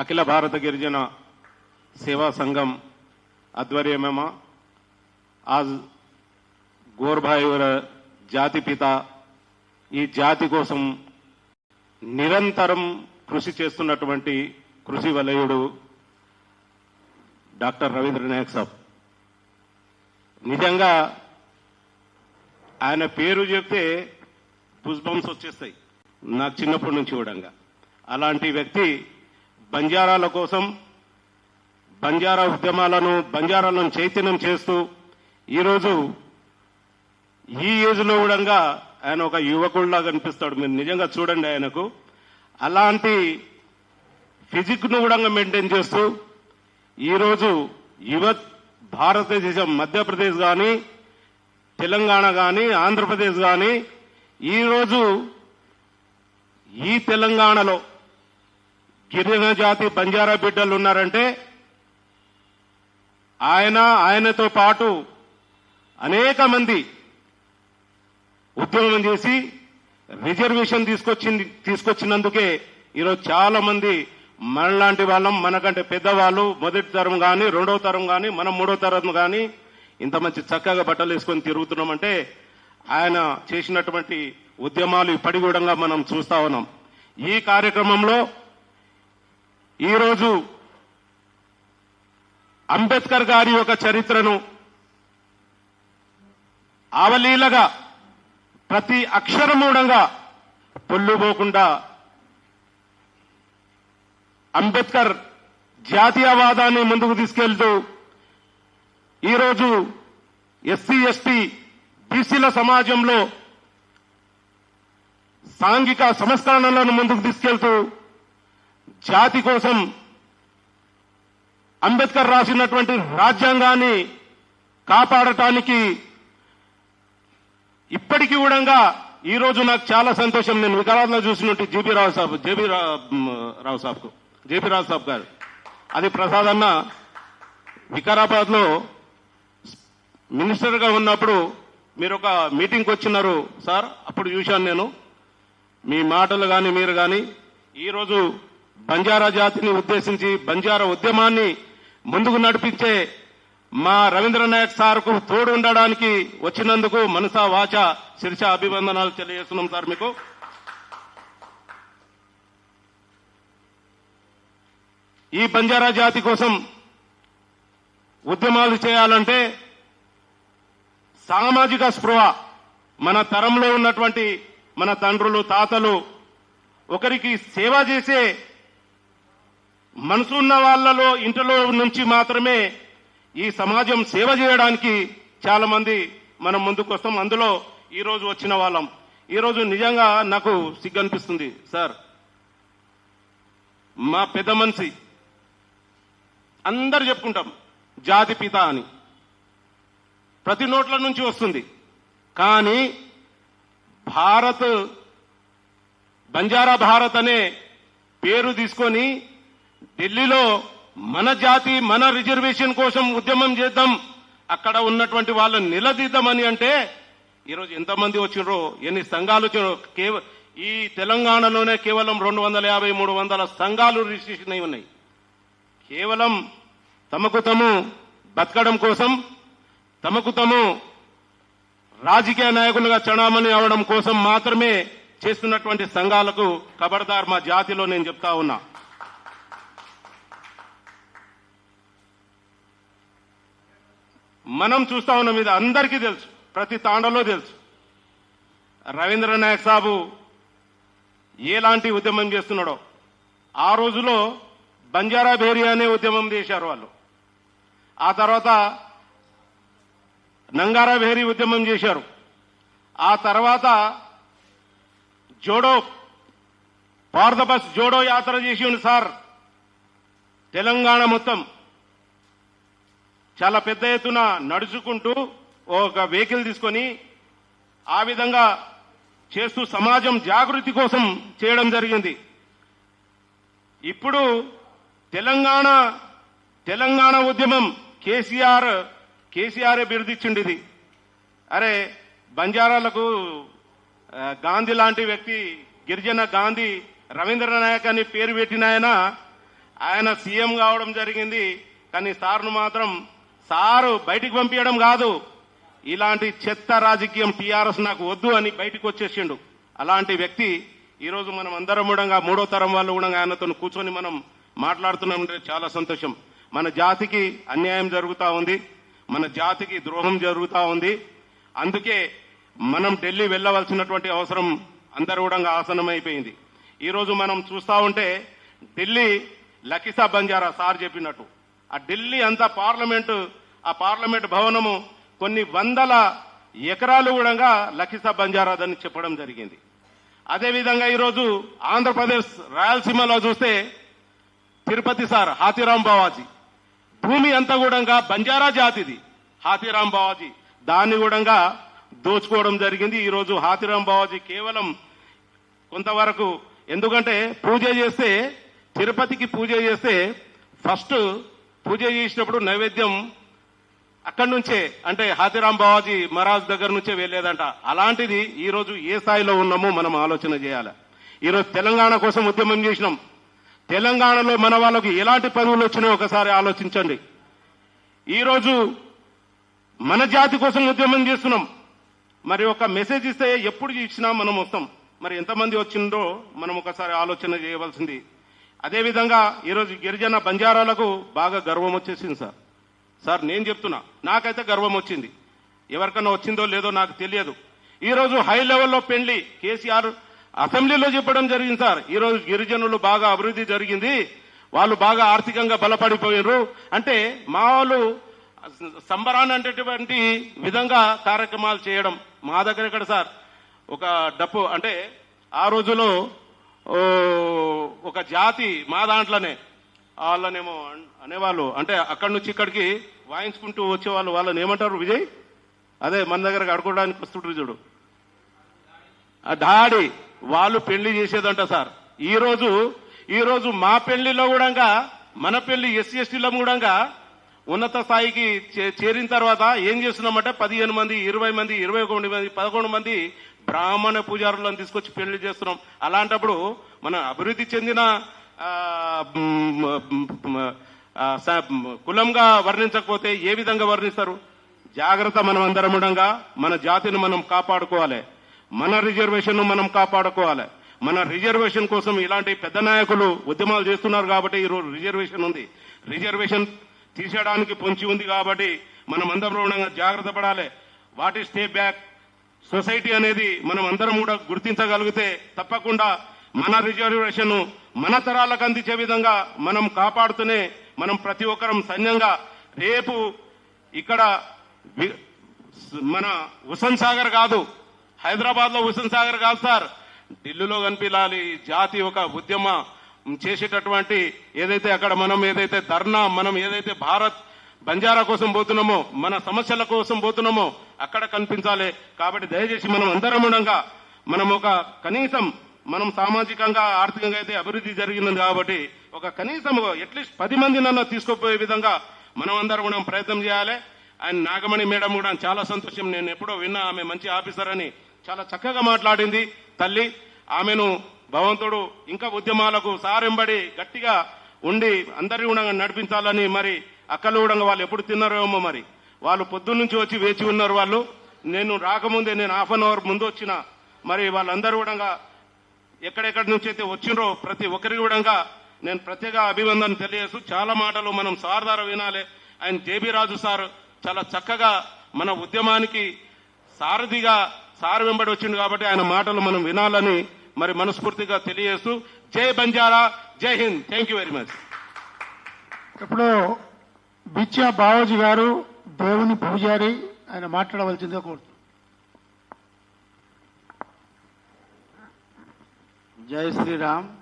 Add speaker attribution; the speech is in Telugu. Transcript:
Speaker 1: అఖిల భారత గిరిజన సేవా సంఘం ఆధ్వర్యమేమా. ఆజ్ గోర్భాయుర జాతి పిత ఈ జాతి కోసం నిరంతరం కృషి చేస్తున్నటువంటి కృషి వలయుడు డాక్టర్ రవీంద్ర నాయక్ సాబ్. నిజంగా ఆయన పేరు చెప్తే పుష్పంస్ వచ్చేస్తాయి. నాకు చిన్నప్పటి నుంచి కూడా అలాంటి వ్యక్తి బంజారాల కోసం బంజారా ఉద్యమాలను బంజారాలను చైతన్యం చేస్తూ ఈరోజు ఈ ఏజ్లో కూడా ఆయన ఒక యువకుడిలా కనిపిస్తాడు మీరు నిజంగా చూడండి ఆయనకు. అలాంటి ఫిజిక్ను కూడా మెయింటైన్ చేస్తూ ఈరోజు యువ భారతదేశం మధ్యప్రదేశ్ కానీ తెలంగాణ కానీ ఆంధ్రప్రదేశ్ కానీ ఈరోజు ఈ తెలంగాణలో గిరిజన జాతి బంజారా బిడ్డలు ఉన్నారంటే ఆయన ఆయనతో పాటు అనేక మంది ఉద్యమం చేసి రిజర్వేషన్ తీసుకొచ్చింది తీసుకొచ్చినందుకే ఈరోజు చాలా మంది మనలాంటి వాళ్ళం మనకంటే పెద్దవాళ్ళు మొదటి తరం కానీ రెండవ తరం కానీ మనం మూడో తరం కానీ ఇంత మంచి చక్కగా బట్టలు వేసుకొని తిరుగుతున్నామంటే ఆయన చేసినటువంటి ఉద్యమాలు ఇప్పటి కూడా మనం చూస్తా ఉన్నాం. ఈ కార్యక్రమంలో ఈరోజు అంబేద్కర్ గారి యొక్క చరిత్రను అవలీలగా ప్రతి అక్షరమూఢంగా పొల్లుపోకుండా అంబేద్కర్ జాతీయవాదాన్ని ముందుకు తీసుకెళ్తూ ఈరోజు ఎస్సీ ఎస్టీ బీసీల సమాజంలో సాంఘిక సంస్కరణలను ముందుకు తీసుకెళ్తూ జాతి కోసం అంబేద్కర్ రాసినటువంటి రాజ్యాంగాన్ని కాపాడటానికి ఇప్పటికీ కూడా ఈ రోజు నాకు చాలా సంతోషం. నేను వికారాబాద్లో చూసినట్టు జేబీ రావు సాబ్ జేబీ రావు సాబ్కు జేబీ రావు సాబ్ గారు. అది ప్రసాద్ అన్న వికారాబాద్లో మినిస్టర్గా ఉన్నప్పుడు మీరు ఒక మీటింగ్కి వచ్చినారు సార్. అప్పుడు చూశాను నేను. మీ మాటలు కానీ మీరు కానీ ఈరోజు బంజారా జాతిని ఉద్దేశించి బంజారా ఉద్యమాన్ని ముందుకు నడిపించే మా రవీంద్రనాథ్ సార్ సార్కు తోడు ఉండడానికి వచ్చినందుకు మనసా వాచ శిర్ష అభివందనాలు తెలియజేస్తున్నాం సార్ మీకు. ఈ బంజారా జాతి కోసం ఉద్యమాలు చేయాలంటే సామాజిక స్పృహ మన తరంలో ఉన్నటువంటి మన తండ్రులు తాతలు ఒకరికి సేవ చేసే మనసు ఉన్న వాళ్ళలో ఇంటిలో నుంచి మాత్రమే ఈ సమాజం సేవ చేయడానికి చాలా మంది మనం ముందుకు వస్తాం అందులో ఈరోజు వచ్చిన వాళ్ళం. ఈ రోజు నిజంగా నాకు సిగ్గు అనిపిస్తుంది సార్ మా పెద్ద మనిషి అందరు చెప్పుకుంటాం జాతి పిత అని. ప్రతి నోట్ల నుంచి వస్తుంది. కానీ భారత్ బంజారా భారత్ అనే పేరు తీసుకొని ఢిల్లీలో మన జాతి మన రిజర్వేషన్ కోసం ఉద్యమం చేద్దాం. అక్కడ ఉన్నటువంటి వాళ్ళని నిలదీద్దామని అంటే ఈరోజు ఎంతమంది వచ్చిండ్రో ఎన్ని సంఘాలు కేవ ఈ తెలంగాణలోనే కేవలం రెండు వందల యాభై మూడు వందల సంఘాలు రిజిస్ట్రేషన్ అయి ఉన్నాయి. కేవలం తమకు తాము బతకడం కోసం తమకు తాము రాజకీయ నాయకులుగా చడామణి అవడం కోసం మాత్రమే చేస్తున్నటువంటి సంఘాలకు కబర్దార్ మా జాతిలో నేను చెప్తా ఉన్నా. మనం చూస్తా ఉన్నాం ఇది అందరికీ తెలుసు ప్రతి తాండలో తెలుసు. రవీంద్ర నాయక్ సాబు ఎలాంటి ఉద్యమం చేస్తున్నాడో ఆ రోజులో బంజారా బేరియా అనే ఉద్యమం చేశారు వాళ్ళు. ఆ తర్వాత నంగారా భేరి ఉద్యమం చేశారు. ఆ తర్వాత జోడో భారత బస్ జోడో యాత్ర చేసి ఉంది సార్ తెలంగాణ మొత్తం. చాలా పెద్ద ఎత్తున నడుచుకుంటూ ఒక వెహికల్ తీసుకొని ఆ విధంగా చేస్తూ సమాజం జాగృతి కోసం చేయడం జరిగింది. ఇప్పుడు తెలంగాణ తెలంగాణ ఉద్యమం కేసీఆర్ కేసీఆర్ బిరుదిచ్చిండి ఇది అరే బంజారాలకు గాంధీ లాంటి వ్యక్తి గిరిజన గాంధీ రవీంద్ర నాయక్ అని పేరు పెట్టిన ఆయన ఆయన సీఎం కావడం జరిగింది. కానీ సార్ను మాత్రం సారు బయటికి పంపించడం కాదు. ఇలాంటి చెత్త రాజకీయం టీఆర్ఎస్ నాకు వద్దు అని బయటకు వచ్చేసిండు. అలాంటి వ్యక్తి ఈరోజు మనం అందరం కూడా మూడో తరం వాళ్ళు కూడా ఆయనతో కూర్చొని మనం మాట్లాడుతున్నాం అంటే చాలా సంతోషం. మన జాతికి అన్యాయం జరుగుతూ ఉంది. మన జాతికి ద్రోహం జరుగుతూ ఉంది. అందుకే మనం ఢిల్లీ వెళ్ళవలసినటువంటి అవసరం అందరూ కూడా ఆసనమైపోయింది ఈరోజు మనం చూస్తా ఉంటే ఢిల్లీ లకిసా బంజారా సార్ చెప్పినట్టు. ఆ ఢిల్లీ అంతా పార్లమెంటు ఆ పార్లమెంట్ భవనము కొన్ని వందల ఎకరాలు కూడా లఖీసా బంజారాదని చెప్పడం జరిగింది. అదేవిధంగా ఈరోజు ఆంధ్రప్రదేశ్ రాయలసీమలో చూస్తే తిరుపతి సార్ హాతీరాం బావాజీ. భూమి అంతా కూడా బంజారా జాతిది హాతీరాం బావాజీ. దాన్ని కూడా దోచుకోవడం జరిగింది. ఈరోజు హాతీరాం బావాజీ కేవలం కొంతవరకు ఎందుకంటే పూజ చేస్తే తిరుపతికి పూజ చేస్తే ఫస్ట్ పూజ చేసినప్పుడు నైవేద్యం అక్కడి నుంచే అంటే హాతిరాం బావాజీ మహారాజ్ దగ్గర నుంచే వెళ్ళేదంట. అలాంటిది ఈ రోజు ఏ స్థాయిలో ఉన్నామో మనం ఆలోచన చేయాలి. ఈరోజు తెలంగాణ కోసం ఉద్యమం చేసినాం. తెలంగాణలో మన వాళ్ళకు ఎలాంటి పదవులు వచ్చినాయో ఒకసారి ఆలోచించండి. ఈరోజు మన జాతి కోసం ఉద్యమం చేస్తున్నాం. మరి ఒక మెసేజ్ ఇస్తే ఎప్పుడు ఇచ్చినా మనం వస్తాం. మరి ఎంతమంది వచ్చిందో మనం ఒకసారి ఆలోచన చేయవలసింది. అదేవిధంగా ఈరోజు గిరిజన బంజారాలకు బాగా గర్వం వచ్చేసింది సార్. సార్ నేను చెప్తున్నా. నాకైతే గర్వం వచ్చింది. ఎవరికన్నా వచ్చిందో లేదో నాకు తెలియదు. ఈరోజు హై లెవెల్లో పెళ్ళి కేసీఆర్ అసెంబ్లీలో చెప్పడం జరిగింది సార్. ఈరోజు గిరిజనులు బాగా అభివృద్ధి జరిగింది. వాళ్ళు బాగా ఆర్థికంగా బలపడిపోయారు అంటే మా వాళ్ళు సంబరాన్ని అనేటటువంటి విధంగా కార్యక్రమాలు చేయడం మా దగ్గర ఇక్కడ సార్? ఒక డప్పు అంటే ఆ రోజులో ఒక జాతి మా దాంట్లోనే. వాళ్ళనేమో అనేవాళ్ళు. అంటే అక్కడి నుంచి ఇక్కడికి వాయించుకుంటూ వచ్చేవాళ్ళు వాళ్ళని ఏమంటారు విజయ్? అదే మన దగ్గర అడుకోవడానికి వస్తుంటారు చూడు. దాడి వాళ్ళు పెళ్ళి చేసేదంట సార్. ఈ రోజు ఈ రోజు మా పెళ్ళిలో కూడా మన పెళ్ళి ఎస్సీ ఎస్టీలో కూడా ఉన్నత స్థాయికి చే- చేరిన తర్వాత ఏం చేస్తున్నామంటే పదిహేను మంది ఇరవై మంది ఇరవై ఒకటి మంది పదకొండు మంది బ్రాహ్మణ పూజారులను తీసుకొచ్చి పెళ్ళి చేస్తున్నాం. అలాంటప్పుడు మన అభివృద్ధి చెందిన కులంగా వర్ణించకపోతే ఏ విధంగా వర్ణిస్తారు? జాగ్రత్త మనం అందరం ఉండగా మన జాతిని మనం కాపాడుకోవాలి. మన రిజర్వేషన్ మనం కాపాడుకోవాలి. మన రిజర్వేషన్ కోసం ఇలాంటి పెద్ద నాయకులు ఉద్యమాలు చేస్తున్నారు కాబట్టి ఈరోజు రిజర్వేషన్ ఉంది. రిజర్వేషన్ తీసేయడానికి పొంచి ఉంది కాబట్టి మనం అందరం ఉండగా జాగ్రత్త పడాలి. What is stay back? Society అనేది మనం అందరం కూడా గుర్తించగలిగితే తప్పకుండా మన రిజర్వేషన్ మన తరాలకు అందించే విధంగా మనం కాపాడుతూనే మనం ప్రతి ఒక్కరం సైన్యంగా రేపు ఇక్కడ మన హుసన్ సాగర్ కాదు హైదరాబాద్లో హుసన్ సాగర్ కాదు సార్. ఢిల్లీలో కనిపించాలి జాతి ఒక ఉద్యమ చేసేటటువంటి ఏదైతే అక్కడ మనం ఏదైతే ధర్నా మనం ఏదైతే భారత్ బంజారా కోసం పోతున్నామో మన సమస్యల కోసం పోతున్నామో అక్కడ కనిపించాలి. కాబట్టి దయచేసి మనం అందరం ఉండగా మనం ఒక కనీసం మనం సామాజికంగా ఆర్థికంగా అయితే అభివృద్ధి జరిగింది కాబట్టి ఒక కనీసం అట్లీస్ట్ పది మంది నన్ను తీసుకుపోయే విధంగా మనం అందరం కూడా ప్రయత్నం చేయాలి. ఆయన నాగమణి మేడం కూడా చాలా సంతోషం. నేను ఎప్పుడో విన్నా ఆమె మంచి ఆఫీసర్ అని చాలా చక్కగా మాట్లాడింది. తల్లి ఆమెను భగవంతుడు ఇంకా ఉద్యమాలకు సారెంబడి గట్టిగా ఉండి అందరి కూడా నడిపించాలని మరి అక్కలు కూడా వాళ్ళు ఎప్పుడు తిన్నారేమో మరి. వాళ్ళు పొద్దున్న నుంచి వచ్చి వేచి ఉన్నారు వాళ్ళు. నేను రాకముందే నేను హాఫ్ అన్ అవర్ ముందు వచ్చిన మరి వాళ్ళందరూ కూడా ఎక్కడెక్కడి నుంచి అయితే వచ్చిండ్రో ప్రతి ఒక్కరికి కూడా నేను ప్రత్యేక అభివందన తెలియజేస్తూ చాలా మాటలు మనం సార్ ద్వారా వినాలి. ఆయన జేబీ రాజు సార్ చాలా చక్కగా మన ఉద్యమానికి సారథిగా సార్ వెంబడి వచ్చింది కాబట్టి ఆయన మాటలు మనం వినాలని మరి మనస్ఫూర్తిగా తెలియజేస్తూ జై బంజారా జై Hind. Thank you very much
Speaker 2: ఇప్పుడు బిచ్చా బావోజీ గారు దేవుని పూజారి ఆయన మాట్లాడవలసిందిగా जय
Speaker 3: श्री राम।